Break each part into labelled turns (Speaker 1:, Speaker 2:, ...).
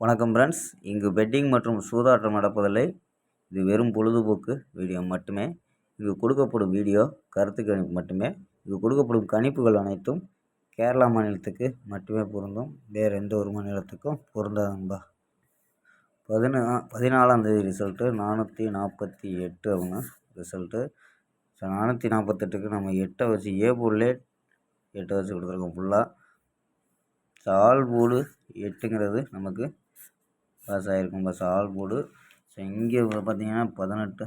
Speaker 1: வணக்கம் ஃப்ரெண்ட்ஸ் இங்கு பெட்டிங் மற்றும் சூதாட்டம் நடப்பதில்லை. இது வெறும் பொழுதுபோக்கு வீடியோ மட்டுமே. இங்கு கொடுக்கப்படும் வீடியோ கருத்து கணிப்பு மட்டுமே. இங்கு கொடுக்கப்படும் கணிப்புகள் அனைத்தும் கேரளா மாநிலத்துக்கு மட்டுமே பொருந்தும். வேறு எந்த ஒரு மாநிலத்துக்கும் பொருந்தாதும்பா பதினா பதினாலாம் தேதி ரிசல்ட்டு நானூற்றி நாற்பத்தி எட்டு அவங்க ரிசல்ட்டு ஸோ நானூற்றி நாற்பத்தெட்டுக்கு நம்ம எட்டை வச்சு ஏ போர்டிலே எட்டை வச்சு கொடுத்துருக்கோம் ஃபுல்லாக சால் போர்டு எட்டுங்கிறது நமக்கு பாஸ் ஆகிருக்கும் பஸ் ஆல் போர்டு ஸோ இங்கே பார்த்தீங்கன்னா பதினெட்டு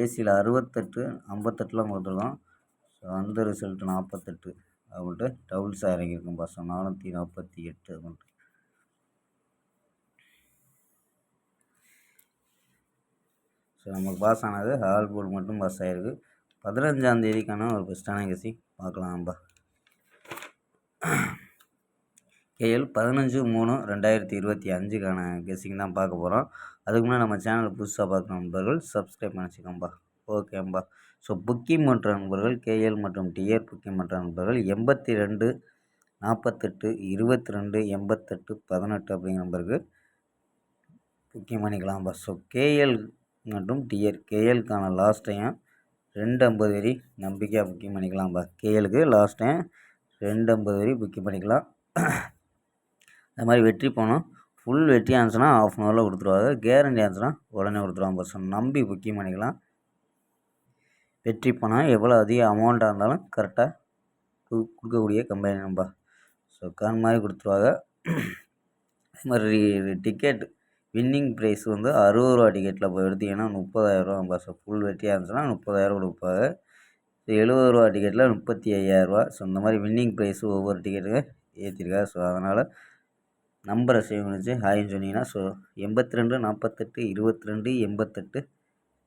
Speaker 1: ஏசியில் அறுபத்தெட்டு ஐம்பத்தெட்டுலாம் கொடுத்துருக்கோம். ஸோ அந்த ரிசல்ட்டு நாற்பத்தெட்டு. அப்படின்ட்டு டபுள்ஸாக இறங்கியிருக்கும் பஸ் நானூற்றி நாற்பத்தி எட்டு அப்படின்ட்டு. ஸோ நமக்கு பாஸ் ஆனது. ஹால் போர்டு மட்டும் பாஸ் ஆகிருக்கு பதினஞ்சாந்தேதிக்கான ஒரு பெஸ்ட்டான கசி பார்க்கலாம் நம்ம கேஎல் பதினஞ்சு மூணு ரெண்டாயிரத்தி இருபத்தி அஞ்சுக்கான கெஸ்ஸிங் தான் பார்க்க போகிறோம் அதுக்கு முன்னாடி நம்ம சேனல் புதுசாக பார்க்குற நண்பர்கள் சப்ஸ்கிரைப் பண்ணிச்சுக்கோம்பா ஓகேம்பா ஸோ புக்கிங் பண்ணுற நண்பர்கள் கேஎல் மற்றும் டிஆர் புக்கிங் பண்ணுற நண்பர்கள் எண்பத்தி ரெண்டு நாற்பத்தெட்டு இருபத்தி ரெண்டு எண்பத்தெட்டு பதினெட்டு அப்படிங்கிற நம்பருக்கு புக்கிங் பண்ணிக்கலாம்ப்பா ஸோ கேஎல் மற்றும் டிஆர் கேஎல்க்கான லாஸ்ட் டைம் ரெண்டு ஐம்பது வரி நம்பிக்கையாக புக்கிங் பண்ணிக்கலாம்ப்பா கேஎலுக்கு லாஸ்ட் டைம் ரெண்டு ஐம்பது வரி புக்கிங் பண்ணிக்கலாம். அது மாதிரி வெற்றி போனோம் ஃபுல் வெற்றி இருந்துச்சுன்னா ஆஃப் அன் ஹவரில் கொடுத்துருவாங்க. கேரண்டி இருந்துச்சுன்னா உடனே கொடுத்துருவாங்க பர்சன் நம்பி புக்கிங் பண்ணிக்கலாம். வெற்றி போனால் எவ்வளோ அதிக அமௌண்ட்டாக இருந்தாலும் கரெக்டாக கொடுக்கக்கூடிய கம்பெனி நம்பா ஸோ கான் மாதிரி கொடுத்துருவாங்க. அது மாதிரி டிக்கெட் வின்னிங் ப்ரைஸ் வந்து அறுபது ரூபா டிக்கெட்டில் போய் எடுத்திங்கன்னா முப்பதாயிரரூவா பஸ் ஃபுல் வெற்றியாக இருந்துச்சுன்னா முப்பதாயிரம் கொடுப்பாங்க. ஸோ எழுபது ரூபா டிக்கெட்டில் முப்பத்தி ஐயாயிரரூவா ஸோ இந்த மாதிரி வின்னிங் ப்ரைஸ் ஒவ்வொரு டிக்கெட்டுக்கு ஏற்றிருக்காங்க ஸோ அதனால் நம்பரை சேவ் பண்ணிச்சு ஹாய்ன்னு சொன்னீங்கன்னா ஸோ எண்பத்தி ரெண்டு நாற்பத்தெட்டு இருபத்தி ரெண்டு எண்பத்தெட்டு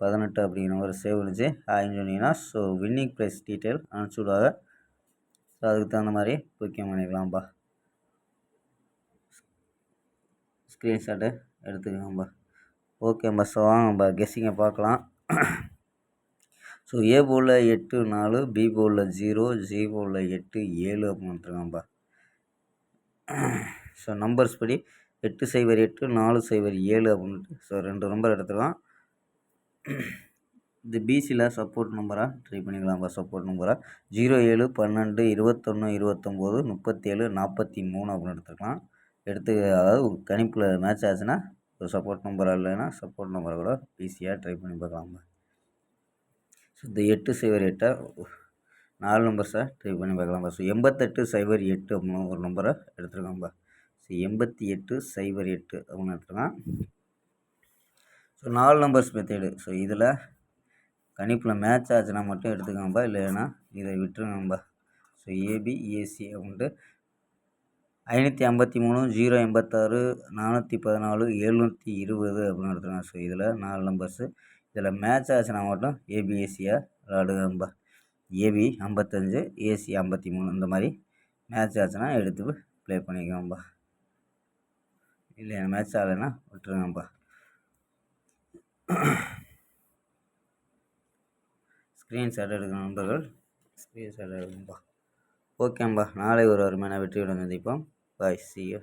Speaker 1: பதினெட்டு அப்படிங்கிற நம்பரை சேவ் பண்ணிச்சு ஹாய்ன்னு சொன்னீங்கன்னா ஸோ வின்னிங் ப்ரைஸ் டீட்டெயில் அனுப்பிச்சி விடுவாங்க. ஸோ அதுக்கு தகுந்த மாதிரி புக்கிங் பண்ணிக்கலாம்ப்பா ஸ்க்ரீன்ஷாட்டு எடுத்துக்கலாம்ப்பா ஓகேம்பா ஸோ வாங்கப்பா. கெஸ்ஸிங்கை பார்க்கலாம். ஸோ ஏ போலில் எட்டு நாலு பி போலில் ஜீரோ ஜி போலில் எட்டு ஏழு அப்படின்ட்டுருக்காம்ப்பா ஸோ நம்பர்ஸ் படி எட்டு சைபர் எட்டு நாலு சைபர் ஏழு அப்படின்ட்டு. ஸோ ரெண்டு நம்பர் எடுத்துக்கலாம் இது பிசியில் சப்போர்ட் நம்பராக ட்ரை பண்ணிக்கலாம்ப்பா சப்போர்ட் நம்பராக ஜீரோ ஏழு பன்னெண்டு இருபத்தொன்று இருபத்தொம்போது முப்பத்தேழு நாற்பத்தி மூணு அப்படின்னு எடுத்துக்கலாம். எடுத்து அதாவது கணிப்பில் மேட்ச் ஆச்சுன்னா ஒரு சப்போர்ட் நம்பராக இல்லைன்னா சப்போர்ட் நம்பரை கூட பிசியாக ட்ரை பண்ணி பார்க்கலாம்ப்பா ஸோ இந்த எட்டு சைபர் எட்டை நாலு நம்பர்ஸை ட்ரை பண்ணி பார்க்கலாம்ப்பா ஸோ எண்பத்தெட்டு சைபர் எட்டு அப்படின்னு ஒரு நம்பரை எடுத்துருக்காம்ப்பா ஸோ எண்பத்தி எட்டு சைபர் எட்டு அப்படின்னு எடுத்துக்கலாம். ஸோ நாலு நம்பர்ஸ் மெத்தேடு ஸோ இதில் கணிப்பில் மேட்ச் ஆச்சுன்னா மட்டும் எடுத்துக்கோங்கப்பா. இல்லைன்னா இதை விட்டுருங்கப்பா. ஸோ ஏபி ஏசி அப்படின்ட்டு ஐநூற்றி ஐம்பத்தி மூணு ஜீரோ எண்பத்தாறு நானூற்றி பதினாலு எழுநூற்றி இருபது அப்படின்னு எடுத்துருக்காங்க ஸோ இதில் நாலு நம்பர்ஸு இதில் மேட்ச் ஆச்சுன்னா மட்டும் ஏபிஎஸ்சியாக விளாடுங்கப்பா. ஏபி ஐம்பத்தஞ்சு ஏசி ஐம்பத்தி மூணு. இந்த மாதிரி மேட்ச் ஆச்சுன்னா எடுத்து ப்ளே பண்ணிக்கோங்கப்பா. இல்லை மேட்ச் ஆகலைன்னா விட்டுருங்கப்பா. ஸ்க்ரீன்ஷாட் எடுக்கிற நண்பர்கள். ஸ்க்ரீன்ஷாட் எடுக்கணும்ப்பா. ஓகேம்பா நாளை ஒரு அருமையான வெற்றியுடன் சந்திப்போம். பாய் சி யூ